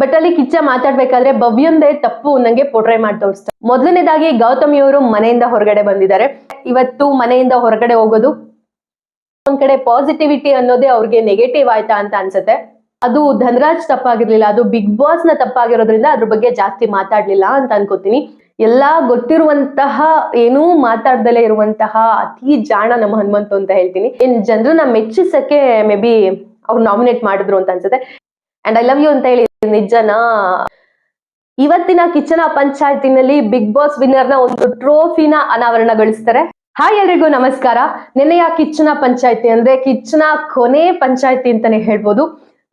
But ಅಲ್ಲಿ ಕಿಚ್ಚ ಮಾತಾಡ್ಬೇಕಾದ್ರೆ ಭವ್ಯಂದೇ ತಪ್ಪು ನಂಗೆ ಪೋಟ್ರೆ ಮಾಡಿ ತೋರಿಸ್ತಾರೆ. ಮೊದಲನೇದಾಗಿ ಗೌತಮಿ ಅವರು ಮನೆಯಿಂದ ಹೊರಗಡೆ ಬಂದಿದ್ದಾರೆ. ಇವತ್ತು ಮನೆಯಿಂದ ಹೊರಗಡೆ ಹೋಗೋದು ಒಂದ್ ಕಡೆ ಪಾಸಿಟಿವಿಟಿ ಅನ್ನೋದೇ ಅವ್ರಿಗೆ ನೆಗೆಟಿವ್ ಆಯ್ತಾ ಅಂತ ಅನ್ಸುತ್ತೆ. ಅದು ಧನರಾಜ್ ತಪ್ಪಾಗಿರ್ಲಿಲ್ಲ, ಅದು ಬಿಗ್ ಬಾಸ್ನ ತಪ್ಪಾಗಿರೋದ್ರಿಂದ ಅದ್ರ ಬಗ್ಗೆ ಜಾಸ್ತಿ ಮಾತಾಡ್ಲಿಲ್ಲ ಅಂತ ಅನ್ಕೋತೀನಿ. ಎಲ್ಲಾ ಗೊತ್ತಿರುವಂತಹ, ಏನೂ ಮಾತಾಡ್ದಲೇ ಇರುವಂತಹ ಅತಿ ಜಾಣ ನಮ್ಮ ಹನುಮಂತು ಅಂತ ಹೇಳ್ತೀನಿ. ಏನ್ ಜನರನ್ನ ಮೆಚ್ಚಿಸಕ್ಕೆ ಮೇ ಬಿ ಅವ್ರು ನಾಮಿನೇಟ್ ಮಾಡಿದ್ರು ಅಂತ ಅನ್ಸುತ್ತೆ. ಅಂಡ್ ಐ ಲವ್ ಯು ಅಂತ ಹೇಳಿ ನಿಜನಾ? ಇವತ್ತಿನ ಕಿಚನ ಪಂಚಾಯತಿನಲ್ಲಿ ಬಿಗ್ ಬಾಸ್ ವಿನ್ನರ್ನ ಒಂದು ಟ್ರೋಫಿನ ಅನಾವರಣಗೊಳಿಸ್ತಾರೆ. ಹಾಯ್ ಎಲ್ರಿಗೂ ನಮಸ್ಕಾರ. ನಿನ್ನೆಯ ಕಿಚ್ಚನ ಪಂಚಾಯತಿ ಅಂದ್ರೆ ಕಿಚ್ಚನ ಕೊನೆ ಪಂಚಾಯತಿ ಅಂತಾನೆ ಹೇಳ್ಬೋದು.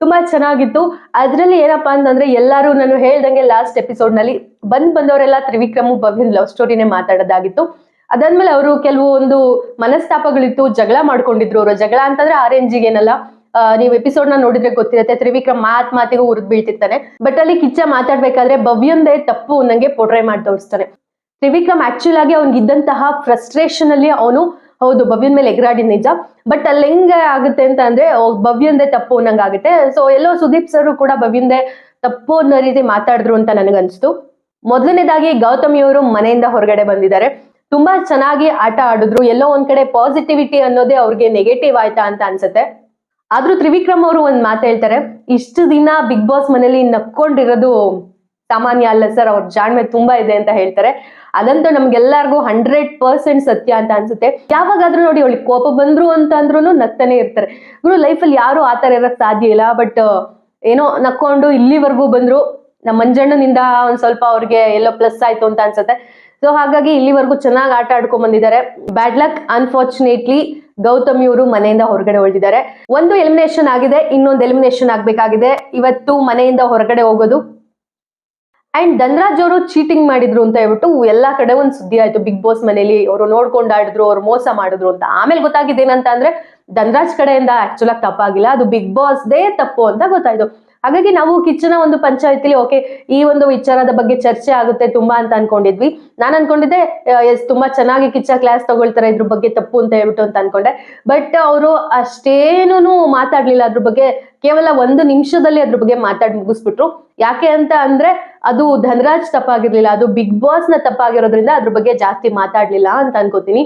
ತುಂಬಾ ಚೆನ್ನಾಗಿತ್ತು. ಅದ್ರಲ್ಲಿ ಏನಪ್ಪಾ ಅಂತಂದ್ರೆ ಎಲ್ಲರೂ ನಾನು ಹೇಳ್ದಂಗೆ ಲಾಸ್ಟ್ ಎಪಿಸೋಡ್ನಲ್ಲಿ ಬಂದ್ ಬಂದವರೆಲ್ಲ ತ್ರಿವಿಕ್ರಮು ಲವ್ ಸ್ಟೋರಿನೇ ಮಾತಾಡೋದಾಗಿತ್ತು. ಅದಾದ್ಮೇಲೆ ಅವರು ಕೆಲವು ಒಂದು ಮನಸ್ತಾಪಗಳಿತ್ತು ಜಗಳ ಮಾಡ್ಕೊಂಡಿದ್ರು ಅವರು. ಜಗಳ ಅಂತಂದ್ರೆ ಆ ರೇಂಜಿಗೆ ಏನಲ್ಲ ಆ, ನೀವು ಎಪಿಸೋಡ್ನ ನೋಡಿದ್ರೆ ಗೊತ್ತಿರುತ್ತೆ. ತ್ರಿವಿಕ್ರಮ್ ಮಾತ್ ಮಾತಿಗೂ ಉರಿದ್ ಬೀಳ್ತಿರ್ತಾನೆ. ಬಟ್ ಅಲ್ಲಿ ಕಿಚ್ಚ ಮಾತಾಡ್ಬೇಕಾದ್ರೆ ಭವ್ಯಂದೇ ತಪ್ಪು ನಂಗೆ ಪೋಟ್ರೈ ಮಾಡಿ ತೋರಿಸ್ತಾನೆ. ತ್ರಿವಿಕ್ರಮ್ ಆಕ್ಚುಲ್ ಆಗಿ ಅವ್ನ್ ಇದ್ದಂತಹ ಫ್ರಸ್ಟ್ರೇಷನ್ ಅಲ್ಲಿ ಅವನು, ಹೌದು, ಭವ್ಯನ್ ಮೇಲೆ ಎಗರಾಡಿ ನಿಜ. ಬಟ್ ಅಲ್ಲಿ ಹೆಂಗೆ ಆಗುತ್ತೆ ಅಂತ ಅಂದ್ರೆ ಭವ್ಯಂದೇ ತಪ್ಪು ಅನ್ನಂಗ್ ಆಗುತ್ತೆ. ಸೊ ಎಲ್ಲೋ ಸುದೀಪ್ ಸರ್ ಕೂಡ ಭವ್ಯಂದೇ ತಪ್ಪು ಅನ್ನೋ ರೀತಿ ಮಾತಾಡಿದ್ರು ಅಂತ ನನಗನ್ಸ್ತು. ಮೊದಲನೇದಾಗಿ ಗೌತಮಿ ಅವರು ಮನೆಯಿಂದ ಹೊರಗಡೆ ಬಂದಿದ್ದಾರೆ. ತುಂಬಾ ಚೆನ್ನಾಗಿ ಆಟ ಆಡಿದ್ರು. ಎಲ್ಲೋ ಒಂದ್ ಕಡೆ ಪಾಸಿಟಿವಿಟಿ ಅನ್ನೋದೇ ಅವ್ರಿಗೆ ನೆಗೆಟಿವ್ ಆಯ್ತಾ ಅಂತ ಅನ್ಸುತ್ತೆ. ಆದ್ರೂ ತ್ರಿವಿಕ್ರಮ್ ಅವರು ಒಂದ್ ಮಾತು ಹೇಳ್ತಾರೆ, ಇಷ್ಟು ದಿನ ಬಿಗ್ ಬಾಸ್ ಮನೇಲಿ ನಕ್ಕೊಂಡಿರೋದು ಸಾಮಾನ್ಯ ಅಲ್ಲ ಸರ್ ಅವ್ರ ಜಾಣ್ಮೆ ತುಂಬಾ ಇದೆ ಅಂತ ಹೇಳ್ತಾರೆ. ಅದಂತೂ ನಮ್ಗೆಲ್ಲರಿಗೂ ಹಂಡ್ರೆಡ್ ಪರ್ಸೆಂಟ್ ಸತ್ಯ ಅಂತ ಅನ್ಸುತ್ತೆ. ಯಾವಾಗಾದ್ರೂ ನೋಡಿ, ಅವಳಿಗೆ ಕೋಪ ಬಂದ್ರು ಅಂತ ಅಂದ್ರೂ ನಗ್ತಾನೆ ಇರ್ತಾರೆ. ಇವರು ಲೈಫಲ್ಲಿ ಯಾರು ಆ ತರ ಇರಕ್ ಸಾಧ್ಯ ಇಲ್ಲ ಬಟ್ ಏನೋ ನಕ್ಕೊಂಡು ಇಲ್ಲಿವರೆಗೂ ಬಂದ್ರು ನಮ್ಮ ಮಂಜಣ್ಣನಿಂದ ಒಂದ್ ಸ್ವಲ್ಪ ಅವ್ರಿಗೆ ಎಲ್ಲೋ ಪ್ಲಸ್ ಆಯ್ತು ಅಂತ ಅನ್ಸುತ್ತೆ. ಸೊ ಹಾಗಾಗಿ ಇಲ್ಲಿವರೆಗೂ ಚೆನ್ನಾಗಿ ಆಟ ಆಡ್ಕೊಂಡ್ ಬಂದಿದ್ದಾರೆ. ಬ್ಯಾಡ್ ಲಕ್ ಅನ್ಫಾರ್ಚುನೇಟ್ಲಿ ಗೌತಮಿ ಅವರು ಮನೆಯಿಂದ ಹೊರಗಡೆ ಹೊರಟಿದ್ದಾರೆ ಒಂದು ಎಲಿಮಿನೇಷನ್ ಆಗಿದೆ, ಇನ್ನೊಂದು ಎಲಿಮಿನೇಷನ್ ಆಗ್ಬೇಕಾಗಿದೆ. ಇವತ್ತು ಮನೆಯಿಂದ ಹೊರಗಡೆ ಹೋಗೋದು. ಅಂಡ್ ಧನ್ರಾಜ್ ಅವರು ಚೀಟಿಂಗ್ ಮಾಡಿದ್ರು ಅಂತ ಹೇಳ್ಬಿಟ್ಟು ಎಲ್ಲಾ ಕಡೆ ಒಂದು ಸುದ್ದಿ ಆಯ್ತು. ಬಿಗ್ ಬಾಸ್ ಮನೇಲಿ ಅವರು ನೋಡ್ಕೊಂಡ್ ಆಡಿದ್ರು, ಅವ್ರು ಮೋಸ ಮಾಡಿದ್ರು ಅಂತ. ಆಮೇಲೆ ಗೊತ್ತಾಗಿದ್ದೇನಂತ ಅಂದ್ರೆ, ಧನ್ರಾಜ್ ಕಡೆಯಿಂದ ಆಕ್ಚುಲ್ ಆಗಿ ತಪ್ಪಾಗಿಲ್ಲ. ಅದು ಬಿಗ್ ಬಾಸ್ ದೇ ತಪ್ಪು ಅಂತ ಗೊತ್ತಾಯ್ತು. ಹಾಗಾಗಿ ನಾವು ಕಿಚ್ಚನ ಒಂದು ಪಂಚಾಯತಿಲಿ, ಓಕೆ, ಈ ಒಂದು ವಿಚಾರದ ಬಗ್ಗೆ ಚರ್ಚೆ ಆಗುತ್ತೆ ತುಂಬಾ ಅಂತ ಅನ್ಕೊಂಡಿದ್ವಿ. ನಾನು ಅನ್ಕೊಂಡಿದ್ದೆ ತುಂಬಾ ಚೆನ್ನಾಗಿ ಕಿಚ್ಚ ಕ್ಲಾಸ್ ತಗೊಳ್ತಾರೆ, ಇದ್ರ ಬಗ್ಗೆ ತಪ್ಪು ಅಂತ ಹೇಳ್ಬಿಟ್ಟು ಅಂತ ಅನ್ಕೊಂಡೆ. ಬಟ್ ಅವರು ಅಷ್ಟೇನು ಮಾತಾಡ್ಲಿಲ್ಲ ಅದ್ರ ಬಗ್ಗೆ, ಕೇವಲ ಒಂದು ನಿಮಿಷದಲ್ಲಿ ಅದ್ರ ಬಗ್ಗೆ ಮಾತಾಡಿ ಮುಗಿಸ್ಬಿಟ್ರು. ಯಾಕೆ ಅಂತ ಅಂದ್ರೆ, ಅದು ಧನರಾಜ್ ತಪ್ಪಾಗಿರ್ಲಿಲ್ಲ, ಅದು ಬಿಗ್ ಬಾಸ್ನ ತಪ್ಪಾಗಿರೋದ್ರಿಂದ ಅದ್ರ ಬಗ್ಗೆ ಜಾಸ್ತಿ ಮಾತಾಡ್ಲಿಲ್ಲ ಅಂತ ಅನ್ಕೋತೀನಿ.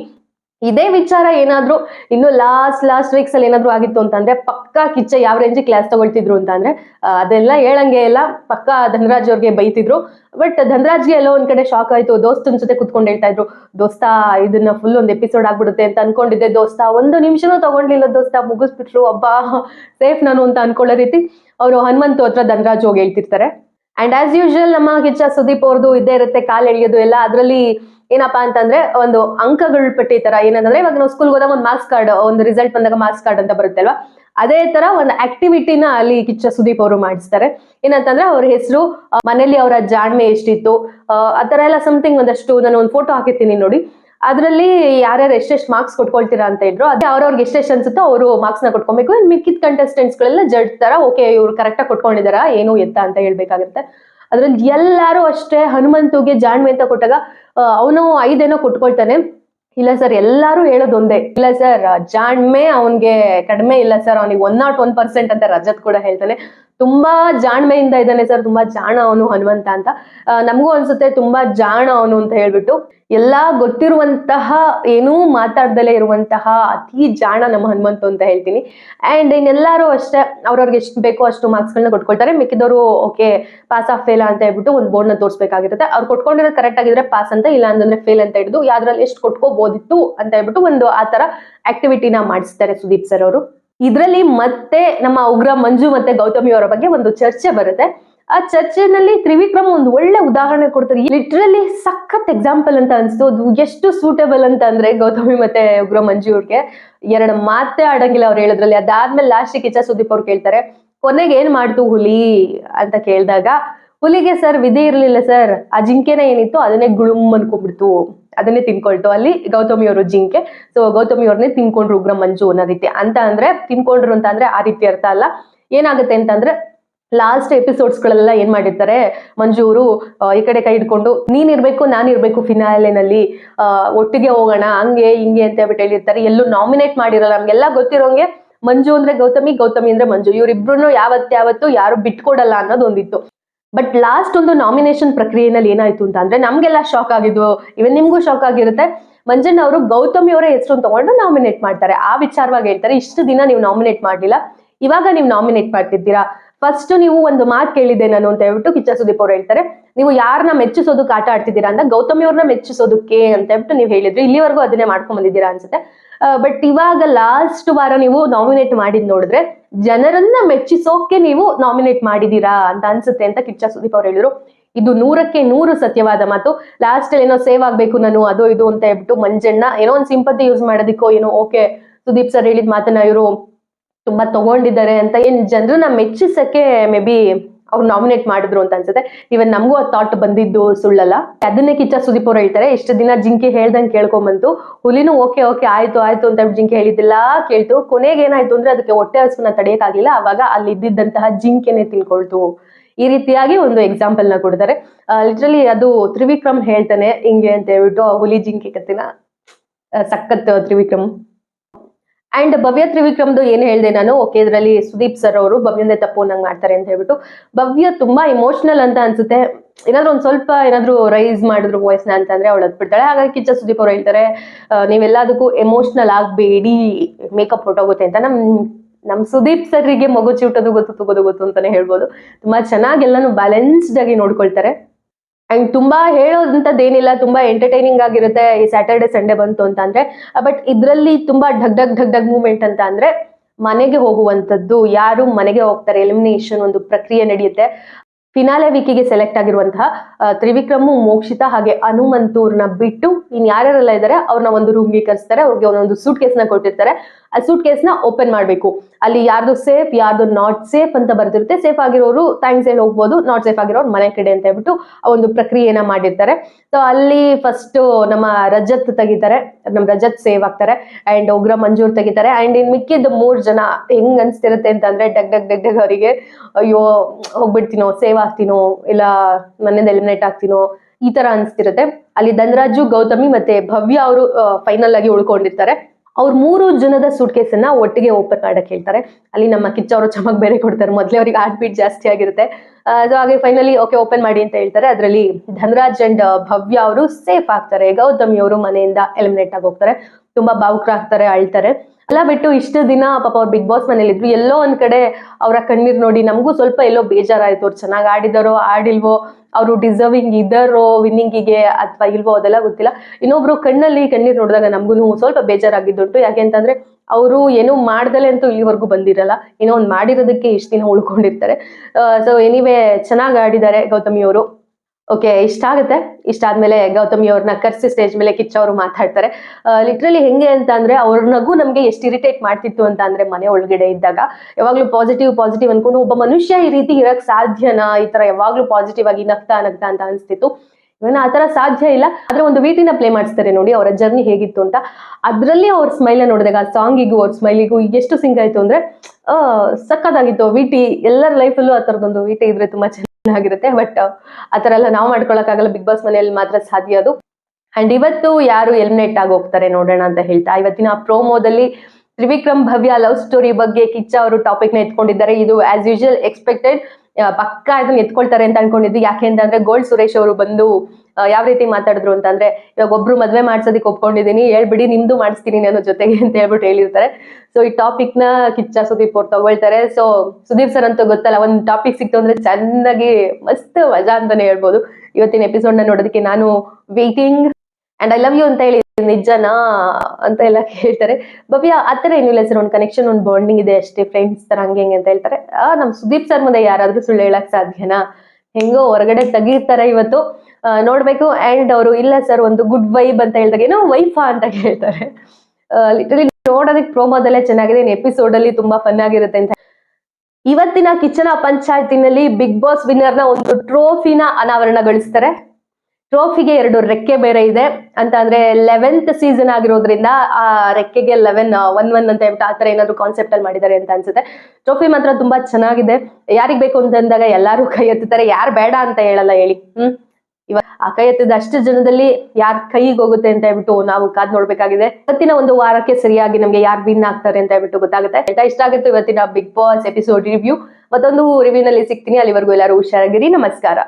ಇದೇ ವಿಚಾರ ಏನಾದ್ರೂ ಇನ್ನು ಲಾಸ್ಟ್ ಲಾಸ್ಟ್ ವೀಕ್ಸ್ ಅಲ್ಲಿ ಏನಾದ್ರು ಆಗಿತ್ತು ಅಂತಂದ್ರೆ ಪಕ್ಕಾ ಕಿಚ್ಚ ಯಾವ ರೇಂಜ್ ಕ್ಲಾಸ್ ತಗೊಳ್ತಿದ್ರು ಅಂತ ಅಂದ್ರೆ ಅದೆಲ್ಲ ಹೇಳಂಗೆ ಎಲ್ಲ ಪಕ್ಕಾ ಧನರಾಜ್ ಅವ್ರಿಗೆ ಬೈತಿದ್ರು. ಬಟ್ ಧನರಾಜ್ಗೆ ಎಲ್ಲೋ ಒಂದ್ ಕಡೆ ಶಾಕ್ ಆಯ್ತು. ದೋಸ್ತನ್ ಜೊತೆ ಕುತ್ಕೊಂಡು ಹೇಳ್ತಾ ಇದ್ರು, ದೋಸ್ತ, ಇದನ್ನ ಫುಲ್ ಒಂದ್ ಎಪಿಸೋಡ್ ಆಗ್ಬಿಡುತ್ತೆ ಅಂತ ಅನ್ಕೊಂಡಿದ್ದೆ ದೋಸ್ತ. ಒಂದು ನಿಮಿಷನೂ ತಗೊಂಡಿಲ್ಲ ದೋಸ್ತ. ಮುಗಿಸ್ಬಿಟ್ರು. ಒಬ್ಬ ಸೇಫ್ ನಾನು ಅಂತ ಅನ್ಕೊಳ್ಳೋ ರೀತಿ ಅವರು ಹನುಮಂತು ಹತ್ರ ಧನರಾಜ್ ಹೋಗಿ ಹೇಳ್ತಿರ್ತಾರೆ. ಅಂಡ್ ಆಸ್ ಯೂಶುವಲ್ ನಮ್ಮ ಕಿಚ್ಚ ಸುದೀಪ್ ಅವ್ರದ್ದು ಇದ್ದೇ ಇರುತ್ತೆ. ಕಾಲ್ ಎಳೆಯೋದು ಎಲ್ಲ. ಅದರಲ್ಲಿ ಏನಪ್ಪಾ ಅಂತಂದ್ರೆ ಒಂದು ಅಂಕಗಳ ಪಟ್ಟಿ ತರ ಏನಂದ್ರೆ ಇವಾಗ ನಾವು ಸ್ಕೂಲ್ಗೆ ಹೋದಾಗ ಒಂದು ಮಾರ್ಕ್ಸ್ ಕಾರ್ಡ್ ಒಂದು ರಿಸಲ್ಟ್ ಬಂದಾಗ ಮಾರ್ಕ್ಸ್ ಕಾರ್ಡ್ ಅಂತ ಬರುತ್ತೆ ಅಲ್ವಾ? ಅದೇ ತರ ಒಂದು ಆಕ್ಟಿವಿಟಿನ ಅಲ್ಲಿ ಕಿಚ್ಚ ಸುದೀಪ್ ಅವರು ಮಾಡಿಸ್ತಾರೆ. ಏನಂತಂದ್ರೆ ಅವ್ರ ಹೆಸರು ಮನೇಲಿ ಅವರ ಜಾಣ್ಮೆ ಎಷ್ಟಿತ್ತು ಆ, ತರ ಎಲ್ಲ ಸಮಥಿಂಗ್ ಒಂದಷ್ಟು ನಾನು ಒಂದು ಫೋಟೋ ಹಾಕಿರ್ತೀನಿ ನೋಡಿ. ಅದರಲ್ಲಿ ಯಾರ್ಯಾರು ಎಷ್ಟೆಷ್ಟು ಮಾರ್ಕ್ಸ್ ಕೊಟ್ಕೊಳ್ತೀರಾ ಅಂತ ಇದ್ರು ಅದೇ ಅವ್ರವ್ರಿಗೆ ಎಷ್ಟೆಷ್ಟು ಅನ್ಸುತ್ತೋ ಅವರು ಮಾರ್ಕ್ಸ್ನ ಕೊಟ್ಕೊಬೇಕು. ಮಿಕ್ಕಿದ ಕಂಟೆಸ್ಟೆಂಟ್ಸ್ ಗಳೆಲ್ಲ ಜಡ್ಜ್ ತರ ಓಕೆ ಇವ್ರು ಕರೆಕ್ಟಾಗಿ ಕೊಟ್ಕೊಂಡಿದಾರ ಏನು ಎತ್ತ? ಅಂತ ಹೇಳ್ಬೇಕಾಗಿರುತ್ತೆ. ಅದ್ರಲ್ಲಿ ಎಲ್ಲಾರು ಅಷ್ಟೇ ಹನುಮಂತುಗೆ ಜಾಣ್ಮೆ ಅಂತ ಕೊಟ್ಟಾಗ ಅವನು ಐದೇನೋ ಕೊಟ್ಕೊಳ್ತಾನೆ. ಇಲ್ಲ ಸರ್ ಎಲ್ಲಾರು ಹೇಳೋದು ಒಂದೇ. ಇಲ್ಲ ಸರ್ ಜಾಣ್ಮೆ ಅವನ್ಗೆ ಕಡಿಮೆ ಇಲ್ಲ ಸರ್ ಅವನಿಗೆ ಒನ್ ನಾಟ್ ಒನ್ ಪರ್ಸೆಂಟ್ ಅಂತ ರಜತ್ ಕೂಡ ಹೇಳ್ತಾನೆ. ತುಂಬಾ ಜಾಣ್ಮೆಯಿಂದ ಇದ್ದಾನೆ ಸರ್ ತುಂಬಾ ಜಾಣ ಅವನು ಹನುಮಂತ ಅಂತ. ನಮಗೂ ಅನ್ಸುತ್ತೆ ತುಂಬಾ ಜಾಣ ಅವನು ಅಂತ ಹೇಳ್ಬಿಟ್ಟು. ಎಲ್ಲಾ ಗೊತ್ತಿರುವಂತಹ, ಏನೂ ಮಾತಾಡ್ದಲೇ ಇರುವಂತಹ ಅತಿ ಜಾಣ ನಮ್ಮ ಹನುಮಂತು ಅಂತ ಹೇಳ್ತೀನಿ. ಅಂಡ್ ಇನ್ನೆಲ್ಲರೂ ಅಷ್ಟೇ, ಅವ್ರವ್ರಿಗೆ ಎಷ್ಟು ಬೇಕೋ ಅಷ್ಟು ಮಾರ್ಕ್ಸ್ಗಳನ್ನ ಕೊಟ್ಕೊಳ್ತಾರೆ. ಮಿಕ್ಕಿದವರು ಓಕೆ ಪಾಸ್ ಆಫ್ ಫೇಲ್ ಅಂತ ಹೇಳ್ಬಿಟ್ಟು ಒಂದು ಬೋರ್ಡ್ನ ತೋರಿಸ್ಬೇಕಾಗಿರುತ್ತೆ. ಅವ್ರು ಕೊಟ್ಕೊಂಡಿರೋ ಕರೆಕ್ಟ್ ಆಗಿದ್ರೆ ಪಾಸ್ ಅಂತ, ಇಲ್ಲ ಅಂತಂದ್ರೆ ಫೇಲ್ ಅಂತ ಹಿಡಿದು, ಯಾವ್ದ್ರಲ್ಲಿ ಎಷ್ಟು ಕೊಟ್ಕೋಬೋದಿತ್ತು ಅಂತ ಹೇಳ್ಬಿಟ್ಟು ಒಂದು ಆ ತರ ಆಕ್ಟಿವಿಟಿನ ಮಾಡಿಸ್ತಾರೆ ಸುದೀಪ್ ಸರ್ ಅವರು. ಇದರಲ್ಲಿ ಮತ್ತೆ ನಮ್ಮ ಉಗ್ರ ಮಂಜು ಮತ್ತೆ ಗೌತಮಿ ಅವರ ಬಗ್ಗೆ ಒಂದು ಚರ್ಚೆ ಬರುತ್ತೆ. ಆ ಚರ್ಚೆನಲ್ಲಿ ತ್ರಿವಿಕ್ರಮ್ ಒಂದು ಒಳ್ಳೆ ಉದಾಹರಣೆ ಕೊಡ್ತಾರೆ. ಲಿಟ್ರಲಿ ಸಖತ್ ಎಕ್ಸಾಂಪಲ್ ಅಂತ ಅನ್ಸ್ತು. ಅದು ಎಷ್ಟು ಸೂಟೇಬಲ್ ಅಂತ ಅಂದ್ರೆ ಗೌತಮಿ ಮತ್ತೆ ಉಗ್ರ ಮಂಜು ಅವ್ರಿಗೆ. ಎರಡು ಮಾತೇ ಆಡಂಗಿಲ್ಲ ಅವ್ರು ಹೇಳಿದ್ರಲ್ಲಿ. ಅದಾದ್ಮೇಲೆ ಲಾಸ್ಟ್ ಕಿಚ್ಚ ಸುದೀಪ್ ಅವ್ರು ಕೇಳ್ತಾರೆ, ಕೊನೆಗೆ ಏನ್ ಮಾಡ್ತು ಹುಲಿ? ಅಂತ ಕೇಳಿದಾಗ, ಹುಲಿಗೆ ಸರ್ ವಿಧಿ ಇರ್ಲಿಲ್ಲ ಸರ್ ಆ ಜಿಂಕೆನ ಏನಿತ್ತು, ಅದನ್ನೇ ಗುಳುಮ್ ಅನ್ಕೊಂಡ್ಬಿಡ್ತು. ಅದನ್ನೇ ತಿನ್ಕೊಳ್ತು. ಅಲ್ಲಿ ಗೌತಮಿ ಅವರು ಜಿಂಕೆ. ಸೊ ಗೌತಮಿ ಅವ್ರನ್ನೇ ತಿನ್ಕೊಂಡ್ರು ಉಗ್ರ ಮಂಜು ಅನ್ನೋ ರೀತಿ. ಅಂತ ಅಂದ್ರೆ, ತಿನ್ಕೊಂಡ್ರು ಅಂತ ಅಂದ್ರೆ ಆ ರೀತಿ ಅರ್ಥ ಅಲ್ಲ. ಏನಾಗುತ್ತೆ ಅಂತಂದ್ರೆ ಲಾಸ್ಟ್ ಎಪಿಸೋಡ್ಸ್ ಗಳೆಲ್ಲ ಏನ್ ಮಾಡಿರ್ತಾರೆ, ಮಂಜು ಅವರು ಈ ಕಡೆ ಕೈ ಹಿಡ್ಕೊಂಡು, ನೀನ್ ಇರ್ಬೇಕು, ನಾನ್ ಇರ್ಬೇಕು ಫಿನಾಲೆನಲ್ಲಿ ಒಟ್ಟಿಗೆ ಹೋಗೋಣ, ಹಂಗೆ, ಹಿಂಗೆ ಅಂತ ಹೇಳ್ಬಿಟ್ಟು ಹೇಳಿರ್ತಾರೆ. ಎಲ್ಲೂ ನಾಮಿನೇಟ್ ಮಾಡಿರಲ್ಲ. ನಮ್ಗೆಲ್ಲ ಗೊತ್ತಿರೋಂಗೆ ಮಂಜು ಅಂದ್ರೆ ಗೌತಮಿ ಗೌತಮಿ ಅಂದ್ರೆ ಮಂಜು. ಇವ್ರಿಬ್ರು ಯಾವತ್ತಾವತ್ತು ಯಾರು ಬಿಟ್ಕೊಡಲ್ಲ ಅನ್ನೋದು ಒಂದಿತ್ತು. ಬಟ್ ಲಾಸ್ಟ್ ಒಂದು ನಾಮಿನೇಷನ್ ಪ್ರಕ್ರಿಯೆನಲ್ಲಿ ಏನಾಯ್ತು ಅಂತ ಅಂದ್ರೆ ನಮ್ಗೆಲ್ಲ ಶಾಕ್ ಆಗಿದ್ವು. ಇವನ್ ನಿಮ್ಗೂ ಶಾಕ್ ಆಗಿರುತ್ತೆ. ಮಂಜಣ್ಣ ಅವರು ಗೌತಮಿ ಅವರ ಹೆಸರು ತಗೊಂಡು ನಾಮಿನೇಟ್ ಮಾಡ್ತಾರೆ. ಆ ವಿಚಾರವಾಗಿ ಹೇಳ್ತಾರೆ, ಇಷ್ಟು ದಿನ ನೀವು ನಾಮಿನೇಟ್ ಮಾಡ್ಲಿಲ್ಲ. ಇವಾಗ ನೀವು ನಾಮಿನೇಟ್ ಮಾಡ್ತಿದ್ದೀರಾ? ಫಸ್ಟ್ ನೀವು ಒಂದು ಮಾತು ಕೇಳಿದ್ದೆ ನಾನು ಅಂತ ಹೇಳ್ಬಿಟ್ಟು ಕಿಚ್ಚ ಸುದೀಪ್ ಅವ್ರು ಹೇಳ್ತಾರೆ. ನೀವು ಯಾರನ್ನ ಮೆಚ್ಚಿಸೋದಕ್ಕೆ ಆಟ ಆಡ್ತಿದ್ದೀರಾ ಅಂತ ಗೌತಮಿ ಅವ್ರನ್ನ ಮೆಚ್ಚಿಸೋದಕ್ಕೆ ಅಂತ ಹೇಳ್ಬಿಟ್ಟು ನೀವು ಹೇಳಿದ್ರಿ. ಇಲ್ಲಿವರೆಗೂ ಅದನ್ನೇ ಮಾಡ್ಕೊಂಡ್ ಬಂದಿದ್ದೀರಾ ಅನ್ಸುತ್ತೆ. ಬಟ್ ಇವಾಗ ಲಾಸ್ಟ್ ವಾರ ನೀವು ನಾಮಿನೇಟ್ ಮಾಡಿದ್ ನೋಡಿದ್ರೆ ಜನರನ್ನ ಮೆಚ್ಚಿಸೋಕೆ ನೀವು ನಾಮಿನೇಟ್ ಮಾಡಿದೀರಾ ಅಂತ ಅನ್ಸುತ್ತೆ ಅಂತ ಕಿಚ್ಚ ಸುದೀಪ್ ಅವ್ರು ಹೇಳಿದ್ರು. ಇದು ನೂರಕ್ಕೆ ನೂರು ಸತ್ಯವಾದ ಮಾತು. ಲಾಸ್ಟ್ ಅಲ್ಲಿ ಏನೋ ಸೇವ್ ಆಗ್ಬೇಕು ನಾನು, ಅದು ಇದು ಅಂತ ಹೇಳ್ಬಿಟ್ಟು ಮಂಜಣ್ಣ ಏನೋ ಒಂದು ಸಿಂಪತಿ ಯೂಸ್ ಮಾಡೋದಿಕ್ಕೋ ಏನೋ ಓಕೆ ಸುದೀಪ್ ಸರ್ ಹೇಳಿದ ಮಾತನ್ನ ಇವರು ತುಂಬಾ ತಗೊಂಡಿದ್ದಾರೆ ಅಂತ ಏನ್ ಜನರನ್ನ ಮೆಚ್ಚಿಸಕ್ಕೆ ಮೇ ಬಿ ಅವ್ರು ನಾಮಿನೇಟ್ ಮಾಡಿದ್ರು ಅಂತ ಅನ್ಸುತ್ತೆ. ಇವನ್ ನಮಗೂ ಆ ಥಾಟ್ ಬಂದಿದ್ದು ಸುಳ್ಳಲ್ಲ. ಅದನ್ನೇ ಕಿಚ್ಚ ಸುದೀಪ್ ಅವ್ರು ಹೇಳ್ತಾರೆ ಎಷ್ಟು ದಿನ ಜಿಂಕೆ ಹೇಳ್ದಂಗೆ ಕೇಳ್ಕೊಂಬಂತು. ಹುಲಿನೂ ಓಕೆ ಓಕೆ, ಆಯ್ತು ಆಯ್ತು ಅಂತ ಜಿಂಕೆ ಹೇಳಿದ್ದಿಲ್ಲ, ಕೇಳ್ತು. ಕೊನೆಗೆ ಏನಾಯ್ತು ಅಂದ್ರೆ ಅದಕ್ಕೆ ಹೊಟ್ಟೆ ಹಸುನ ತಡೆಯಕ್ಕಾಗಿಲ್ಲ. ಅವಾಗ ಅಲ್ಲಿ ಇದ್ದಿದ್ದಂತಹ ಜಿಂಕೆನೆ ತಿನ್ಕೊಳ್ತು ಈ ರೀತಿಯಾಗಿ ಒಂದು ಎಕ್ಸಾಂಪಲ್ನ ಕೊಡ್ತಾರೆ. ಲಿಟ್ರಲಿ ಅದು ತ್ರಿವಿಕ್ರಮ್ ಹೇಳ್ತಾನೆ ಹಿಂಗೆ ಅಂತ ಹೇಳ್ಬಿಟ್ಟು, ಹುಲಿ ಜಿಂಕೆ ಕತ್ತಿನ ಸಖತ್ ತ್ರಿವಿಕ್ರಮ್. ಅಂಡ್ ಭವ್ಯ ತ್ರಿವಿಕ್ರಮ್ದು ಏನು ಹೇಳಿದೆ ನಾನು? ಓಕೆ ಇದರಲ್ಲಿ ಸುದೀಪ್ ಸರ್ ಅವರು ಭವ್ಯಂದೇ ತಪ್ಪು ನಂಗೆ ಮಾಡ್ತಾರೆ ಅಂತ ಹೇಳ್ಬಿಟ್ಟು ಭವ್ಯ ತುಂಬಾ ಇಮೋಷನಲ್ ಅಂತ ಅನ್ಸುತ್ತೆ. ಏನಾದ್ರು ಒಂದ್ ಸ್ವಲ್ಪ ಏನಾದ್ರು ರೈಸ್ ಮಾಡಿದ್ರು ವಾಯ್ಸ್ನ ಅಂತಂದ್ರೆ ಅವಳು ಹತ್ಬಿಡ್ತಾಳೆ ಹಾಗಾಗಿ ಕಿಚ್ಚ ಸುದೀಪ್ ಅವ್ರು ಹೇಳ್ತಾರೆ ನೀವೆಲ್ಲದಕ್ಕೂ ಎಮೋಷನಲ್ ಆಗಬೇಡಿ ಮೇಕಪ್ ಹೊಟ್ಟೋಗುತ್ತೆ ಅಂತ. ನಮ್ ನಮ್ ಸುದೀಪ್ ಸರ್ರಿಗೆ ಮಗು ಚಿವುಟೋದು ಗೊತ್ತು ತಗೋದು ಗೊತ್ತು ಅಂತಾನೆ ಹೇಳ್ಬೋದು. ತುಂಬಾ ಚೆನ್ನಾಗಿ ಎಲ್ಲಾನು ಬ್ಯಾಲೆನ್ಸ್ಡ್ ಆಗಿ ನೋಡ್ಕೊಳ್ತಾರೆ. ಅಂಡ್ ತುಂಬಾ ಹೇಳೋದಂಥದ್ದೇನಿಲ್ಲ ತುಂಬಾ ಎಂಟರ್ಟೈನಿಂಗ್ ಆಗಿರುತ್ತೆ ಈ ಸ್ಯಾಟರ್ಡೆ ಸಂಡೇ ಬಂತು ಅಂತ ಅಂದ್ರೆ. ಬಟ್ ಇದ್ರಲ್ಲಿ ತುಂಬಾ ಢಗ್ ಢಗ್ ಢಗ್ ಢಗ್ ಮೂಮೆಂಟ್ ಅಂತ ಅಂದ್ರೆ ಮನೆಗೆ ಹೋಗುವಂಥದ್ದು, ಯಾರು ಮನೆಗೆ ಹೋಗ್ತಾರೆ ಎಲಿಮಿನೇಷನ್ ಒಂದು ಪ್ರಕ್ರಿಯೆ ನಡೆಯುತ್ತೆ. ಫಿನಾಲೆ ವೀಕಿಗೆ ಸೆಲೆಕ್ಟ್ ಆಗಿರುವಂತಹ ತ್ರಿವಿಕ್ರಮ್, ಮೋಕ್ಷಿತಾ ಹಾಗೆ ಹನುಮಂತೂರ್ನ ಬಿಟ್ಟು ಇನ್ ಯಾರ್ಯಾರೆಲ್ಲ ಇದ್ದಾರೆ ಅವ್ರನ್ನ ಒಂದು ರೂಮ್ಗೆ ಕರೆಸ್ತಾರೆ, ಅವ್ರಿಗೆ ಒಂದೊಂದು ಸೂಟ್ ಕೇಸ್ನ ಕೊಟ್ಟಿರ್ತಾರೆ. ಆ ಸೂಟ್ ಕೇಸ್ನ ಓಪನ್ ಮಾಡಬೇಕು. ಅಲ್ಲಿ ಯಾರ್ದು ಸೇಫ್ ಯಾರ್ದು ನಾಟ್ ಸೇಫ್ ಅಂತ ಬರ್ತಿರುತ್ತೆ ಸೇಫ್ ಆಗಿರೋರು ಥ್ಯಾಂಕ್ಸ್ ಹೇಳಿ ಹೋಗ್ಬೋದು ನಾಟ್ ಸೇಫ್ ಆಗಿರೋರು ಮನೆ ಕಡೆ ಅಂತ ಹೇಳ್ಬಿಟ್ಟು ಆ ಒಂದು ಪ್ರಕ್ರಿಯೆನ ಮಾಡಿರ್ತಾರೆ. ಸೊ ಅಲ್ಲಿ ಫಸ್ಟ್ ನಮ್ಮ ರಜತ್ ತೆಗಿತಾರೆ ನಮ್ಮ ರಜತ್ ಸೇವ್ ಆಗ್ತಾರೆ ಅಂಡ್ ಉಗ್ರ ಮಂಜೂರ್ ತೆಗಿತಾರೆ. ಅಂಡ್ ಇನ್ ಮಿಕ್ಕಿದ ಮೂರ್ ಜನ ಹೆಂಗ್ ಅನ್ಸ್ತಿರುತ್ತೆ ಅಂತಂದ್ರೆ ಡಗ್ ಡಗ್ ಡಗ್ ಡಗ್ ಅವರಿಗೆ, ಅಯ್ಯೋ, ಹೋಗ್ಬಿಡ್ತೀನೋ ಸೇವ್ ಆಗ್ತೀನೋ, ಇಲ್ಲ ಮನೆಯಿಂದ ಎಲಿಮಿನೇಟ್ ಆಗ್ತೀನೋ, ಈ ತರ ಅನ್ಸ್ತಿರುತ್ತೆ. ಅಲ್ಲಿ ಧನರಾಜು, ಗೌತಮಿ ಮತ್ತೆ ಭವ್ಯ ಅವರು ಫೈನಲ್ ಆಗಿ ಉಳ್ಕೊಂಡಿರ್ತಾರೆ. ಅವ್ರ ಮೂರು ಜನದ ಸೂಟ್ ಕೇಸನ್ನ ಒಟ್ಟಿಗೆ ಓಪನ್ ಮಾಡಕ್ಕೆ ಹೇಳ್ತಾರೆ. ಅಲ್ಲಿ ನಮ್ಮ ಕಿಚ್ಚ ಅವರು ಚಮಕ್ ಬೇರೆ ಕೊಡ್ತಾರೆ. ಮೊದ್ಲೇ ಅವ್ರಿಗೆ ಹಾರ್ಟ್ ಬೀಟ್ ಜಾಸ್ತಿ ಆಗಿರುತ್ತೆ. ಸೊ ಹಾಗೆ ಫೈನಲಿ ಓಕೆ ಓಪನ್ ಮಾಡಿ ಅಂತ ಹೇಳ್ತಾರೆ. ಅದರಲ್ಲಿ ಧನರಾಜ್ ಅಂಡ್ ಭವ್ಯ ಅವರು ಸೇಫ್ ಆಗ್ತಾರೆ. ಗೌತಮಿ ಅವರು ಮನೆಯಿಂದ ಎಲಿಮಿನೇಟ್ ಆಗಿ ಹೋಗ್ತಾರೆ. ತುಂಬಾ ಭಾವುಕರಾಗ್ತಾರೆ, ಅಳ್ತಾರೆ. ಎಲ್ಲ ಬಿಟ್ಟು ಇಷ್ಟು ದಿನ ಪಾಪ ಅವ್ರು ಬಿಗ್ ಬಾಸ್ ಮನೇಲಿ ಇದ್ರು, ಎಲ್ಲೋ ಒಂದ್ ಕಡೆ ಅವರ ಕಣ್ಣೀರ್ ನೋಡಿ ನಮಗೂ ಸ್ವಲ್ಪ ಎಲ್ಲೋ ಬೇಜಾರಾಯ್ತು ಅವ್ರು ಚೆನ್ನಾಗಿ ಆಡಿದಾರೋ ಆಡಿಲ್ವೋ, ಅವರು ಡಿಸರ್ವಿಂಗ್ ಇದ್ದಾರೋ ವಿನ್ನಿಂಗಿಗೆ ಅಥವಾ ಇಲ್ವೋ ಅದೆಲ್ಲ ಗೊತ್ತಿಲ್ಲ. ಇನ್ನೊಬ್ರು ಕಣ್ಣಲ್ಲಿ ಕಣ್ಣೀರ್ ನೋಡಿದಾಗ ನಮಗೂ ಸ್ವಲ್ಪ ಬೇಜಾರಾಗಿದ್ದುಂಟು. ಯಾಕೆ ಅಂತಂದ್ರೆ ಅವರು ಏನೂ ಮಾಡ್ದಲೆ ಅಂತೂ ಇಲ್ಲಿವರೆಗೂ ಬಂದಿರಲ್ಲ. ಏನೋ ಒಂದ್ ಮಾಡಿರೋದಕ್ಕೆ ಇಷ್ಟು ದಿನ ಉಳ್ಕೊಂಡಿರ್ತಾರೆ. ಸೊ ಎನಿವೇ ಚೆನ್ನಾಗಿ ಆಡಿದ್ದಾರೆ ಗೌತಮಿ ಅವರು ಓಕೆ ಇಷ್ಟ ಆಗುತ್ತೆ. ಇಷ್ಟ ಆದ್ಮೇಲೆ ಗೌತಮಿ ಅವ್ರನ್ನ ಕರ್ಸಿ ಸ್ಟೇಜ್ ಮೇಲೆ ಕಿಚ್ಚ ಅವರು ಮಾತಾಡ್ತಾರೆ ಲಿಟ್ರಲಿ ಹೆಂಗೆ ಅಂತ ಅಂದ್ರೆ ಅವ್ರ ನಗು ನಮ್ಗೆ ಎಷ್ಟು ಇರಿಟೇಟ್ ಮಾಡ್ತಿತ್ತು ಅಂತ ಅಂದ್ರೆ ಮನೆ ಒಳಗಡೆ ಇದ್ದಾಗ. ಯಾವಾಗ್ಲೂ ಪಾಸಿಟಿವ್ ಪಾಸಿಟಿವ್ ಅನ್ಕೊಂಡು ಒಬ್ಬ ಮನುಷ್ಯ ಈ ರೀತಿ ಇರಕ್ ಸಾಧ್ಯನಾ? ಈ ತರ ಯಾವಾಗ್ಲೂ ಪಾಸಿಟಿವ್ ಆಗಿ ನಗ್ತಾ ನಗ್ತಾ ಅಂತ ಅನ್ಸ್ತಿತ್ತು. ಇವನ್ ಆ ತರ ಸಾಧ್ಯ ಇಲ್ಲ. ಆದ್ರೆ ಒಂದು ವೀಟಿನ ಪ್ಲೇ ಮಾಡಿಸ್ತಾರೆ ನೋಡಿ, ಅವರ ಜರ್ನಿ ಹೇಗಿತ್ತು ಅಂತ. ಅದ್ರಲ್ಲಿ ಅವ್ರ ಸ್ಮೈಲ್ ನೋಡಿದಾಗ, ಆ ಸಾಂಗಿಗೂ ಅವ್ರ ಸ್ಮೈಲಿಗೂ ಎಷ್ಟು ಸಿಂಗ್ ಆಯ್ತು ಅಂದ್ರೆ ಸಕ್ಕತ್ತಾಗಿತ್ತು ವಿಟಿ ಎಲ್ಲರ ಲೈಫಲ್ಲೂ ಆ ತರದೊಂದು ವಿಟಿ ಇದ್ರೆ ತುಂಬಾ ಚೆನ್ನಾಗಿರುತ್ತೆ ಬಟ್ ಆತರ ಎಲ್ಲ ನಾವು ಮಾಡ್ಕೊಳಕ್ಕಾಗಲ್ಲ. ಬಿಗ್ ಬಾಸ್ ಮನೆಯಲ್ಲಿ ಮಾತ್ರ ಸಾಧ್ಯ ಅದು. ಅಂಡ್ ಇವತ್ತು ಯಾರು ಎಲಿಮಿನೇಟ್ ಆಗಿ ಹೋಗ್ತಾರೆ ನೋಡೋಣ ಅಂತ ಹೇಳ್ತಾ, ಇವತ್ತಿನ ಪ್ರೋಮೋದಲ್ಲಿ ತ್ರಿವಿಕ್ರಮ್ ಭವ್ಯ ಲವ್ ಸ್ಟೋರಿ ಬಗ್ಗೆ ಕಿಚ್ಚ ಅವರು ಟಾಪಿಕ್ನ ಎತ್ಕೊಂಡಿದ್ದಾರೆ. ಇದು ಆಸ್ ಯೂಶುವಲ್ ಎಕ್ಸ್ಪೆಕ್ಟೆಡ್ ಪಕ್ಕ ಇದನ್ನ ಎತ್ಕೊಳ್ತಾರೆ ಅಂತ ಅನ್ಕೊಂಡಿದ್ವಿ. ಯಾಕೆ ಅಂತಂದ್ರೆ ಗೋಲ್ಡ್ ಸುರೇಶ್ ಅವರು ಬಂದು ಯಾವ ರೀತಿ ಮಾತಾಡಿದ್ರು ಅಂತಂದ್ರೆ ಇವಾಗ ಒಬ್ರು ಮದ್ವೆ ಮಾಡ್ಸೋದಕ್ಕೆ ಒಪ್ಕೊಂಡಿದೀನಿ ಹೇಳ್ಬಿಡಿ ನಿಮ್ದು ಮಾಡಿಸ್ತೀನಿ ನಾನು ಜೊತೆಗೆ ಅಂತ ಹೇಳ್ಬಿಟ್ಟು ಹೇಳಿರ್ತಾರೆ. ಸೊ ಈ ಟಾಪಿಕ್ನ ಕಿಚ್ಚ ಸುದೀಪ್ ಅವ್ರು ತಗೊಳ್ತಾರೆ. ಸೊ ಸುದೀಪ್ ಸರ್ ಅಂತೂ ಗೊತ್ತಲ್ಲ, ಒಂದ್ ಟಾಪಿಕ್ ಸಿಕ್ತು ಅಂದ್ರೆ ಚೆನ್ನಾಗಿ ಮಸ್ತ್ ಮಜಾ ಅಂತಾನೆ ಹೇಳ್ಬೋದು. ಇವತ್ತಿನ ಎಪಿಸೋಡ್ನ ನೋಡೋದಕ್ಕೆ ನಾನು waiting and I love you ಅಂತ ಹೇಳಿ ನಿಜನಾ ಅಂತ ಎಲ್ಲ ಹೇಳ್ತಾರೆ. ಭವ್ಯ, ಆ ಥರ ಏನಿಲ್ಲ ಸರ್, ಒಂದು ಕನೆಕ್ಷನ್ ಒಂದು ಬಾಂಡಿಂಗ್ ಇದೆ ಅಷ್ಟೇ ಫ್ರೆಂಡ್ಸ್ ತರ ಹಂಗೆ ಅಂತ ಹೇಳ್ತಾರೆ. ಆ ನಮ್ ಸುದೀಪ್ ಸರ್ ಮುಂದೆ ಯಾರಾದ್ರೂ ಸುಳ್ಳು ಹೇಳಕ್ ಸಾಧ್ಯನಾ? ಹೆಂಗೋ ಹೊರಗಡೆ ತೆಗಿರ್ತಾರೆ ಇವತ್ತು. ನೋಡ್ಬೇಕು ಅಂಡ್ ಅವರು ಇಲ್ಲ ಸರ್, ಒಂದು ಗುಡ್ ವೈಬ್ ಅಂತ ಹೇಳ್ತಾರೆ ಏನೋ ವೈಫಾ ಅಂತ ಹೇಳ್ತಾರೆ. ಲಿಟರಲಿ ನೋಡೋದಕ್ಕೆ ಪ್ರೋಮೋದಲ್ಲೇ ಚೆನ್ನಾಗಿದೆ ಎಪಿಸೋಡ್ ಅಲ್ಲಿ ತುಂಬಾ ಫನ್ ಆಗಿರುತ್ತೆ ಅಂತ. ಇವತ್ತಿನ ಕಿಚನ ಪಂಚಾಯತಿನಲ್ಲಿ ಬಿಗ್ ಬಾಸ್ ವಿನ್ನರ್ನ ಒಂದು ಟ್ರೋಫಿನ ಅನಾವರಣಗೊಳಿಸ್ತಾರೆ. ಟ್ರೋಫಿಗೆ ಎರಡು ರೆಕ್ಕೆ ಬೇರೆ ಇದೆ. ಅಂತ ಅಂದ್ರೆ ಲೆವೆಂತ್ ಸೀಸನ್ ಆಗಿರೋದ್ರಿಂದ ಆ ರೆಕ್ಕೆಗೆ ಲೆವೆನ್ ಒನ್ ಒನ್ ಅಂತ ಹೇಳ್ಬಿಟ್ಟು ಆ ತರ ಏನಾದ್ರು ಕಾನ್ಸೆಪ್ಟ್ ಅಲ್ಲಿ ಮಾಡಿದ್ದಾರೆ ಅಂತ ಅನ್ಸುತ್ತೆ. ಟ್ರೋಫಿ ಮಾತ್ರ ತುಂಬಾ ಚೆನ್ನಾಗಿದೆ. ಯಾರಿಗ್ ಬೇಕು ಅಂತ ಅಂದಾಗ ಎಲ್ಲಾರು ಕೈ ಎತ್ತುತ್ತಾರೆ ಯಾರು ಬೇಡ ಅಂತ ಹೇಳಲ್ಲ ಹೇಳಿ. ಹ್ಮ್? ಆ ಕೈ ಎತ್ತಿದ ಅಷ್ಟು ಜನದಲ್ಲಿ ಯಾರ್ ಕೈಗೆ ಹೋಗುತ್ತೆ ಅಂತ ಹೇಳ್ಬಿಟ್ಟು ನಾವು ಕಾದ್ ನೋಡ್ಬೇಕಾಗಿದೆ. ಇವತ್ತಿನ ಒಂದು ವಾರಕ್ಕೆ ಸರಿಯಾಗಿ ನಮ್ಗೆ ಯಾರು ವಿನ್ ಆಗ್ತಾರೆ ಅಂತ ಹೇಳ್ಬಿಟ್ಟು ಗೊತ್ತಾಗುತ್ತೆ. ಇಷ್ಟ ಆಗುತ್ತೆ ಇವತ್ತಿನ ಬಿಗ್ ಬಾಸ್ ಎಪಿಸೋಡ್ ರಿವ್ಯೂ ಮತ್ತೊಂದು ರಿವ್ಯೂ ನಲ್ಲಿ ಸಿಗ್ತೀನಿ. ಅಲ್ಲಿವರೆಗೂ ಎಲ್ಲರೂ ಹುಷಾರಾಗಿರಿ. ನಮಸ್ಕಾರ.